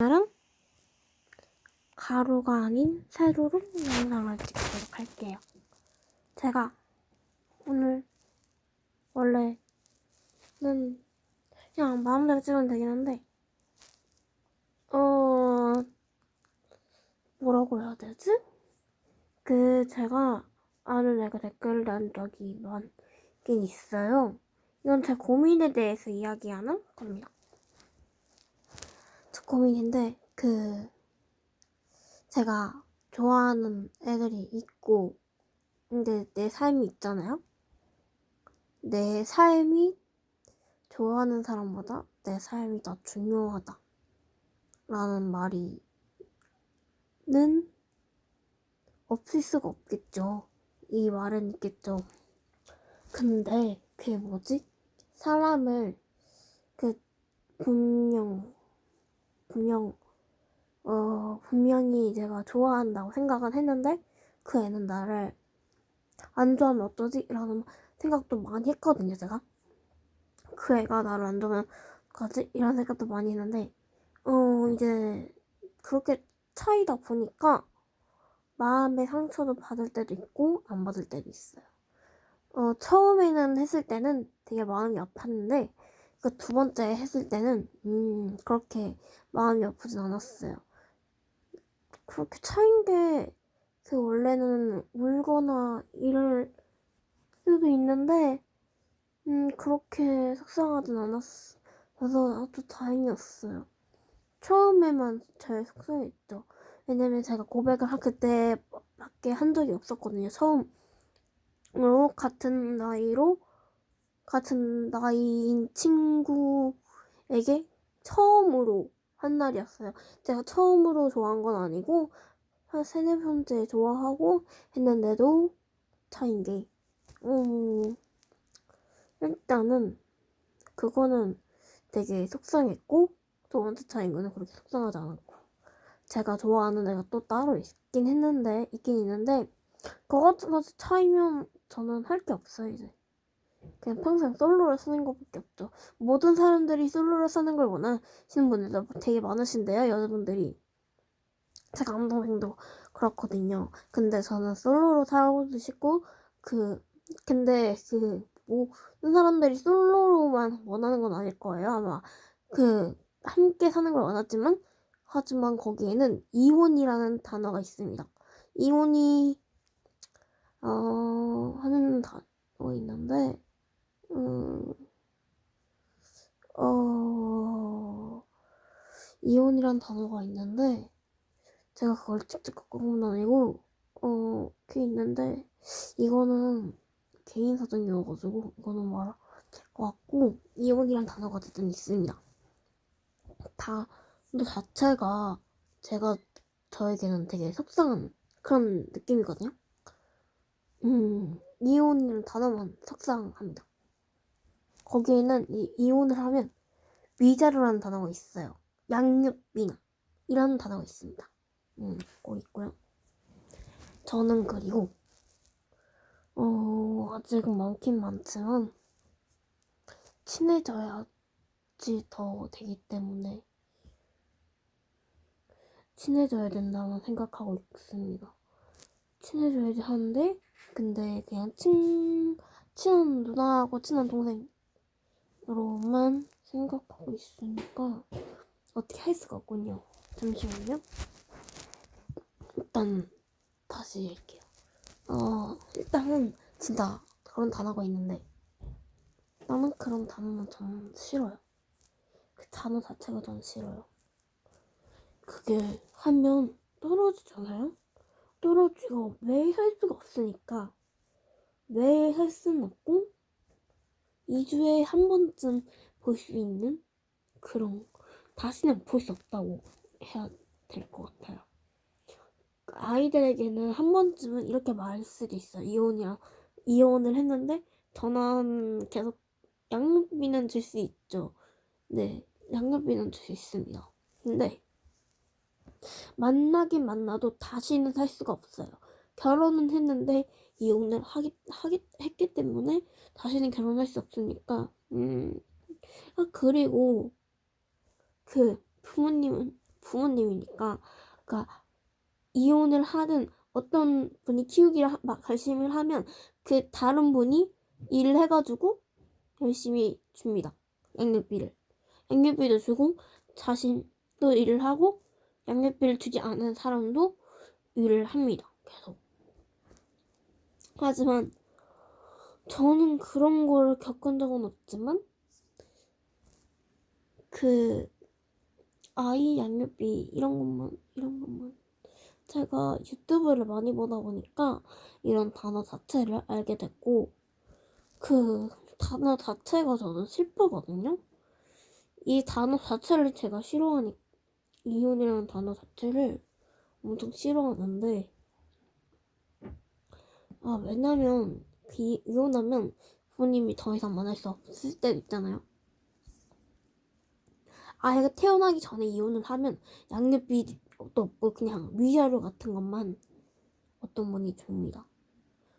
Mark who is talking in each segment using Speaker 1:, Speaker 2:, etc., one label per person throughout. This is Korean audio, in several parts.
Speaker 1: 오늘은 가루가 아닌 세로로 영상을 찍도록 할게요. 제가 오늘 원래는 그냥 마음대로 찍으면 되긴 한데 어 뭐라고 해야 되지? 그 제가 아는 애가 댓글 난 적이 많긴 있어요. 이건 제 고민에 대해서 이야기하는 겁니다. 저 고민인데 그 제가 좋아하는 애들이 있고 근데 내 삶이 있잖아요. 내 삶이 좋아하는 사람보다 내 삶이 더 중요하다. 라는 말이는 없을 수가 없겠죠. 이 말은 있겠죠. 근데 그게 뭐지? 사람을 그 분명 분명 어 분명히 제가 좋아한다고 생각은 했는데 그 애는 나를 안 좋아하면 어쩌지? 라는 생각도 많이 했거든요 제가 그 애가 나를 안 좋아하면 어떡하지? 이런 생각도 많이 했는데 어 이제 그렇게 차이다 보니까 마음의 상처도 받을 때도 있고 안 받을 때도 있어요 어 처음에는 했을 때는 되게 마음이 아팠는데 그 두 번째 했을 때는 음 그렇게 마음이 아프진 않았어요. 그렇게 차인 게 그 원래는 울거나 이럴 수도 있는데 음 그렇게 속상하진 않았어. 그래서 아주 다행이었어요. 처음에만 제일 속상했죠. 왜냐면 제가 고백을 하- 그때밖에 한 적이 없었거든요. 처음으로 같은 나이로 같은 나이인 친구에게 처음으로 한 날이었어요. 제가 처음으로 좋아한 건 아니고 한 세네 번째 좋아하고 했는데도 차인 게 음, 일단은 그거는 되게 속상했고 두 번째 차인 거는 그렇게 속상하지 않았고 제가 좋아하는 애가 또 따로 있긴 했는데 있긴 있는데 그것까지 차이면 저는 할 게 없어요 이제 그냥 평생 솔로를 쓰는 것밖에 없죠. 모든 사람들이 솔로를 쓰는 걸 원하시는 분들도 되게 많으신데요, 여자분들이. 제 남동생도 그렇거든요. 근데 저는 솔로로 살고도 싶고, 그, 근데 그, 모든 사람들이 솔로로만 원하는 건 아닐 거예요, 아마. 그, 함께 사는 걸 원하지만, 하지만 거기에는 이혼이라는 단어가 있습니다. 이혼이, 어, 하는 단어 있는데, 음, 어, 이혼이란 단어가 있는데, 제가 그걸 직접 갖고 본건 아니고, 어, 그게 있는데, 이거는 개인 사정이어가지고, 이거는 말할 것 같고, 이혼이란 단어가 어쨌든 있습니다. 단어 자체가 제가 저에게는 되게 속상한 그런 느낌이거든요. 음, 이혼이라는 단어만 속상합니다. 거기에는 이 이혼을 하면 위자료라는 단어가 있어요. 양육비나 이라는 단어가 있습니다. 음, 거 있고요. 저는 그리고 어 아직은 많긴 많지만 친해져야지 더 되기 때문에 친해져야 된다고 생각하고 있습니다. 친해져야지 하는데 근데 그냥 친 친한 누나하고 친한 동생으 로만 생각하고 있으니까 어떻게 할 수가 없군요. 잠시만요. 일단 다시 할게요. 어 일단은 진짜 그런 단어가 있는데 나는 그런 단어는 좀 싫어요. 그 단어 자체가 전 싫어요. 그게 하면 떨어지잖아요. 떨어지고 매일 할 수가 없으니까 매일 할 수는 없고 2주에 한 번쯤 볼 수 있는 그런 다시는 볼 수 없다고 해야 될 것 같아요. 아이들에게는 한 번쯤은 이렇게 말할 수도 있어요. 이혼이야 이혼을 했는데 저는 계속 양육비는 줄 수 있죠. 네, 양육비는 줄 수 있습니다. 근데 만나긴 만나도 다시는 살 수가 없어요. 결혼은 했는데 이혼을 하기, 하기 했기 때문에 다시는 결혼할 수 없으니까 음 아, 그리고 그 부모님은 부모님이니까 그러니까 이혼을 하든 어떤 분이 키우기를 하- 막 결심을 하면 그 다른 분이 일을 해가지고 열심히 줍니다. 양육비를. 양육비도 주고 자신도 일을 하고 양육비를 주지 않은 사람도 일을 합니다. 계속. 하지만 저는 그런 걸 겪은 적은 없지만 그 아이 양육비 이런 것만 이런 것만 제가 유튜브를 많이 보다 보니까 이런 단어 자체를 알게 됐고 그 단어 자체가 저는 슬프거든요. 이 단어 자체를 제가 싫어하니 이혼이라는 단어 자체를 엄청 싫어하는데 아 왜냐면 그 이- 이혼하면 부모님이 더 이상 만날 수 없을 때 있잖아요. 아이가 태어나기 전에 이혼을 하면 양육비도 없고 그냥 위자료 같은 것만 어떤 분이 줍니다.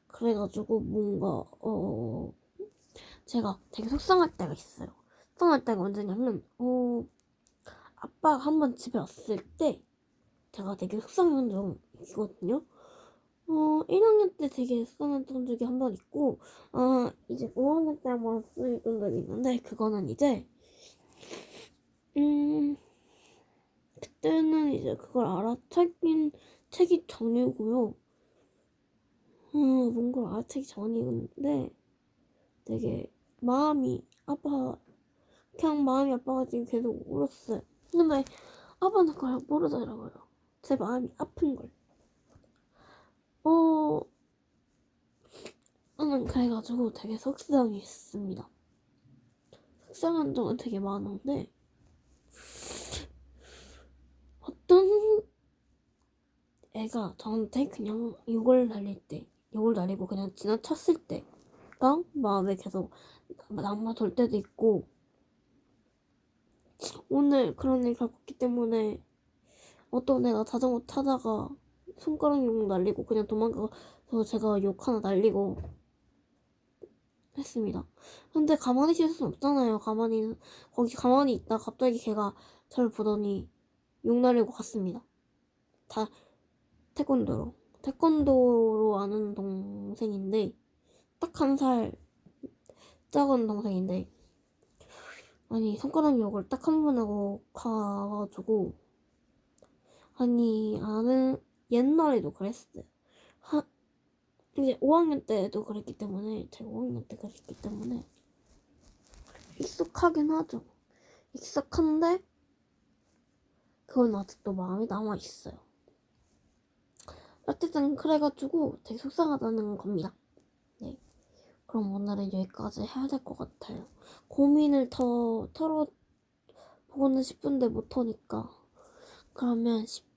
Speaker 1: 그래가지고 뭔가 어 제가 되게 속상할 때가 있어요. 속상할 때가 언제냐면 어 아빠가 한 번 집에 왔을 때 제가 되게 속상한 적이 있거든요. 어 1학년 때 되게 속상했던 적이 한 번 있고 아 이제 5학년 때 한번 속상했던 적이 있는데 그거는 이제 음 그때는 이제 그걸 알아채긴 채기 전이고요. 음, 뭔가 알아채기 전이었는데 되게 마음이 아파 그냥 마음이 아파가지고 계속 울었어요. 근데 아빠는 그걸 모르더라고요. 제 마음이 아픈 걸. 어, 저는 그래가지고 되게 속상했습니다. 속상한 적은 되게 많은데 어떤 애가 저한테 그냥 욕을 날릴 때, 욕을 날리고 그냥 지나쳤을 때가 마음에 계속 남아 돌 때도 있고, 오늘 그런 일 겪었기 때문에 어떤 애가 자전거 타다가 손가락 욕 날리고 그냥 도망가서 제가 욕 하나 날리고 했습니다. 근데 가만히 있을 순 없잖아요. 가만히, 거기 가만히 있다 갑자기 걔가 저를 보더니 욕 날리고 갔습니다. 다 태권도로. 태권도로 아는 동생인데, 딱 한 살 작은 동생인데, 아니, 손가락 욕을 딱 한 번 하고 가가지고, 아니, 아는, 옛날에도 그랬어요. 하, 이제 5학년 때도 그랬기 때문에, 제가 5학년 때 그랬기 때문에, 익숙하긴 하죠. 익숙한데, 그건 아직도 마음에 남아 있어요. 어쨌든 그래가지고 되게 속상하다는 겁니다. 네. 그럼 오늘은 여기까지 해야 될 것 같아요. 고민을 더 털어보고는 싶은데 못하니까. 그러면 10, 딱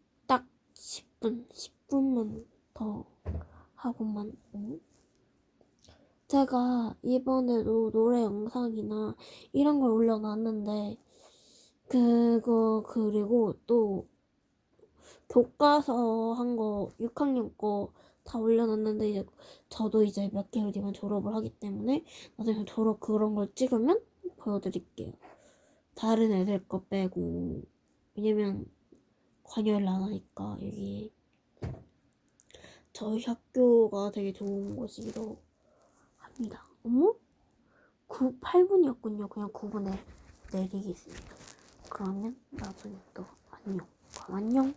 Speaker 1: 10분, 10분만 더 하고만. 응? 제가 이번에도 노래 영상이나 이런 걸 올려놨는데, 그거, 그리고 또 교과서 한 거 6학년 거 다 올려놨는데 이제 저도 이제 몇 개월 뒤면 졸업을 하기 때문에 나중에 졸업 그런 걸 찍으면 보여드릴게요. 다른 애들 거 빼고 왜냐면 관여를 안 하니까 여기 저희 학교가 되게 좋은 곳이기도 합니다. 어머? 9, 8분이었군요. 그냥 9분에 내리겠습니다. 그러면 나중에 또 안녕. 안녕.